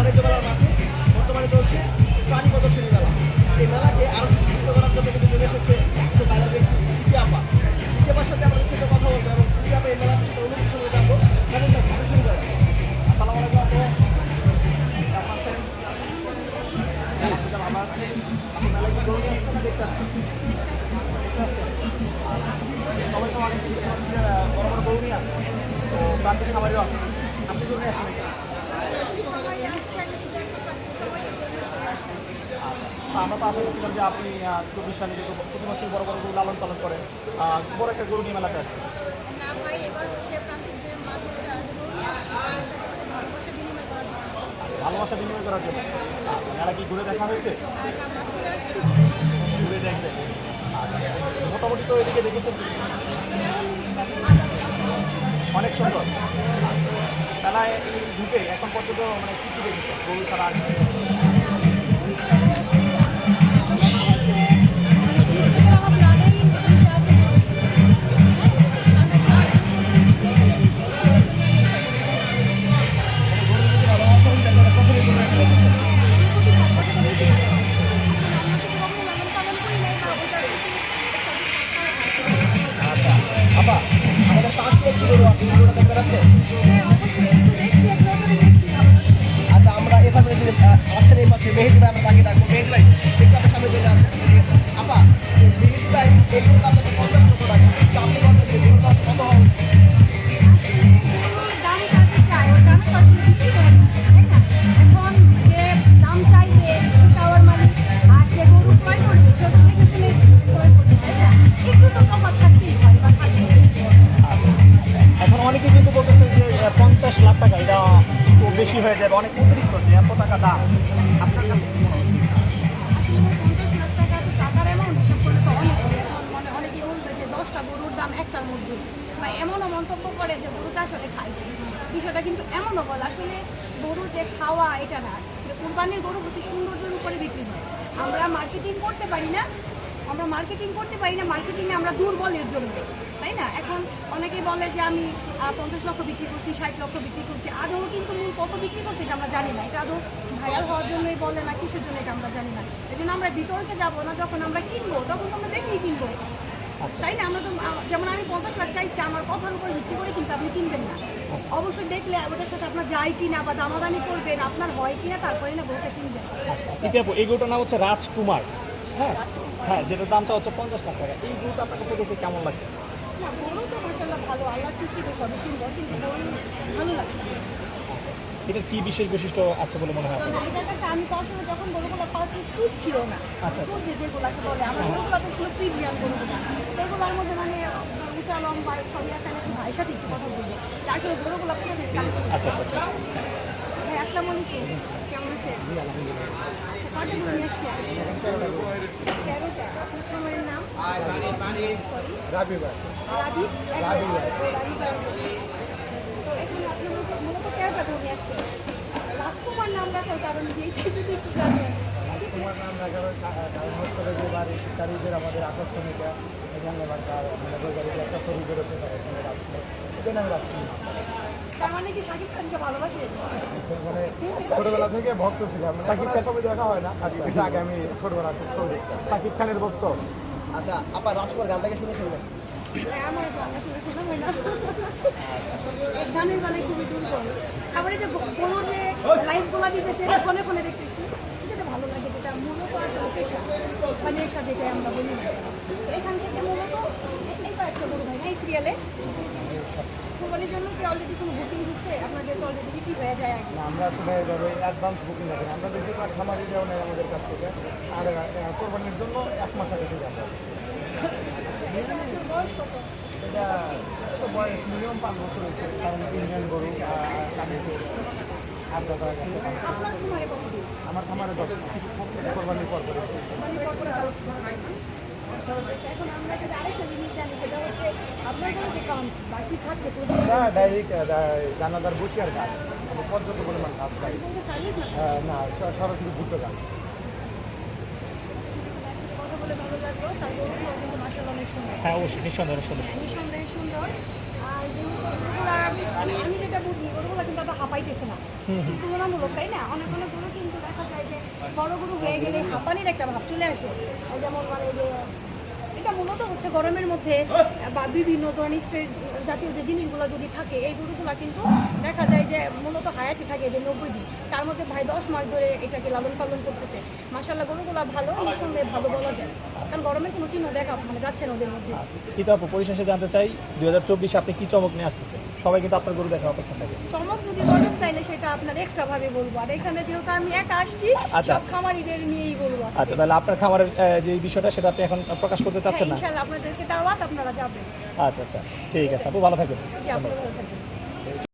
বাণিজ্য মেলার মাঠে বর্তমানে চলছে প্রাণী প্রদর্শনী মেলা। এই মেলাকে আরও সুশিক্ষিত করার জন্য কিন্তু চলে এসেছে বাইরের ব্যক্তি ইতিহাপা ইতিহাপার সাথে আমরা বিস্তারিত কথা বলব এবং ইতিহাপা এই মেলার সাথে অনুভূতি সঙ্গে জানব। কেমন লাগছে আমি শুরু করি আসসালামু আলাইকুম ভালো না। সবাই তো অনেক বড় বড় গরু নিয়ে আসছে তো প্রান্তিক খামারিও আছে। আপনি গরু নিয়ে আসেন নাকি? আচ্ছা আমরা তো আশা করছিলাম যে আপনি চব্বিশ সালে প্রতি মাসে বড় বড় গরু লালন পালন করেন বড় একটা গরু নিয়ে মেলাতে ভালোবাসা বিনিময় করার জন্য। আচ্ছা মেলা কি ঘুরে দেখা হয়েছে? ঘুরে দেখবেন আচ্ছা মোটামুটি তো এদিকে দেখেছেন অনেক সুন্দর। মেলায় ঢুকে এখন পর্যন্ত মানে কী কী দেখেছেন? গরু ছাড়া পাশে একটি টাকা এটা বেশি হয়ে যাবে, অনেক অতিরিক্ত যে এত টাকা দাম। আপনার কাছে একটার মধ্যে। বা এমনও মন্তব্য করে যে গরুটা আসলে খাই বিষয়টা কিন্তু এমনও বলে, আসলে গরু যে খাওয়া, এটা না। কুরবানির গরু হচ্ছে সৌন্দর্যের উপরে বিক্রি হয়। আমরা মার্কেটিং করতে পারি না, আমরা মার্কেটিং করতে পারি না মার্কেটিংয়ে আমরা দুর্বলের জন্য। তাই না? এখন অনেকেই বলে যে আমি পঞ্চাশ লক্ষ বিক্রি করছি ষাট লক্ষ বিক্রি করছি। আদৌ কিন্তু মূল কত বিক্রি করছি এটা আমরা জানি না। এটা আদৌ ভাইরাল হওয়ার জন্যই বলে না কিসের জন্য এটা আমরা জানি না। এই জন্য আমরা বিতর্কে যাব না যখন আমরা কিনবো তখন তো আমরা দেখেই কিনবো। তাই না? আমরা তো যেমন আমি পঞ্চাশ লাখ চাইছি আমার কথার উপর ভিত্তি করে কিন্তু আপনি কিনবেন না। অবশ্যই দেখলে ওটার সাথে আপনার যায় কিনা বা দামাদামি করবেন আপনার হয় কিনা তারপরে না গরুটা কিনবেন ইতিহাপু এই গরুটার নাম হচ্ছে রাজকুমার। হ্যাঁ? হ্যাঁ যেটার দামটা হচ্ছে পঞ্চাশ লাখ টাকা। এই গরুটা আপনার কাছে দেখে কেমন লাগছে না গরু তো মাসাল্লাহ ভালো আল্লাহর সৃষ্টি তো সবই সুন্দর কিন্তু গরু ভালো লাগছে আচ্ছা আচ্ছা কি বিশেষ বৈশিষ্ট্য আছে বলে মনে হয়? এটার কাছে আমি তো আসলে যখন গরুগুলো পাচ্ছি দুধ ছিল না। আচ্ছা। দুধ যে যেগুলাকে বলে আমার গরুগুলো তো ছিল ফ্রিজিয়ান গরুগুলো এগুলোর মধ্যে মানে উঁচা লম্বা সবই আছে আমি ভাইয়ের সাথে একটু কথা বলব। আসলে গরুগুলো আচ্ছা আচ্ছা আচ্ছা। আসসালামু আলাইকুম কেমন আছেন? রাজকুমার নাম রাখার কারণ যদি একটু জানেন তোমার নাম কারণ যে এবার শিকারীদের আমাদের আকর্ষণ এটা এখানে এবার তার মানে একটা ছবি বেরোতে পারে এখানে রাজকুমার এটা নাম রাজকুমার মানে কি শাকিব খানকে ভালোবাসে? মানে ছোটবেলা থেকে ভক্ত ছিলাম সাকিব খান ছবি দেখা হয় না। আচ্ছা কিন্তু আগে আমি ছোটবেলা থেকে ছবি সাকিব খানের ভক্ত? আচ্ছা আপা রাজকুমার গানটাকে শুনে শুনবেন হ্যাঁ, আমার গানটা শুনে শোনা হয় না। গানের গানে খুবই দুর্বল। আবার যে কোনো যে লাইভগুলো দিতেছে ফোনে ফোনে দেখতেছি। পেশা বা নেশা যেটা আমরা বলি এখান থেকে মূলত এ- এই কয়েকটা বড় ভাই। এই সিরিয়ালে কোম্পানির জন্য কি অলরেডি কোনো বুকিং হচ্ছে আপনাদের তো অলরেডি বিক্রি হয়ে যায় আগে। না, আমরা আসলে এভাবে অ্যাডভান্স বুকিং রাখি আমরা বেশিরভাগ খামারি নেই আমাদের কাছ থেকে। আর কোরবানির জন্য এক মাস আগে থেকে আসা বয়স কত? এটা তো বয়স মিনিমাম পাঁচ বছর হয়েছে কারণ ইন্ডিয়ান গরু কামিতে আট দাদা গেছে আপনার সময় কত দিন আমার খামারে দশ কোরবানির পর পরে মানে পরপরে কাজ করেন না? এখন আমরা যদি আরেকটা জিনিস জানি। সেটা হচ্ছে আপনার কোনো যে কাউন্ট বাকি খাচ্ছে প্রতিদিন এটা ডাইরেক্ট দানাদার বসিয়ার গাছ। মানে পর্যাপ্ত পরিমাণ গাছ খাই না আহ, না সরাসরি ভুট্টো গাছ। কিন্তু মাসাল্লাহ অনেক সুন্দর হ্যাঁ অবশ্যই নিঃসন্দেহে নিঃসন্দেহে। নিঃসন্দেহে সুন্দর। আর আমি যেটা বুঝি গরুগুলো কিন্তু আবার হাঁপাইতেছে না তুলনামূলক তাই না অনেক অনেক গরু কিন্তু দেখা যায় যে বড় গরু হয়ে গেলে হাঁপানির একটা ভাব চলে আসে যেমন মানে যে এটা মূলত হচ্ছে গরমের মধ্যে বা বিভিন্ন ধরনের স্ট্রেস জাতীয় যে জিনিসগুলো যদি থাকে এই গরুগুলো কিন্তু দেখা যায় যে মূলত হায়াতি থাকে যে নব্বই দিন। তার মধ্যে ভাই দশ মাস ধরে এটাকে লালন পালন করতেছে। মাসাল্লাহ গরুগুলো ভালো নিঃসন্দেহে ভালো বলা যায়। কারণ গরমের কোনো চিহ্ন দেখা মানে যাচ্ছে না ওদের মধ্যে। কিন্তু আপু পরিশেষে জানতে চাই দুই হাজার চব্বিশে আপনি কি চমক নিয়ে আসতেছেন? সবাই কিন্তু আপনার গরু দেখার অপেক্ষা থাকে। চমক যদি বলেন তাহলে সেটা আপনার এক্সট্রা ভাবে বলব। আর এখানে যেহেতু আমি একা আসছি আচ্ছা। সব খামারিদের নিয়েই বলব আচ্ছা তাহলে আপনার খামারের যে বিষয়টা সেটা আপনি এখন প্রকাশ করতে হ্যাঁ চাচ্ছেন না? ইনশাআল্লাহ আপনাদেরকে দাওয়াত আপনারা যাবেন। আচ্ছা আচ্ছা। ঠিক আছে আপু ভালো থাকবেন। জি আপনারা ভালো থাকবেন।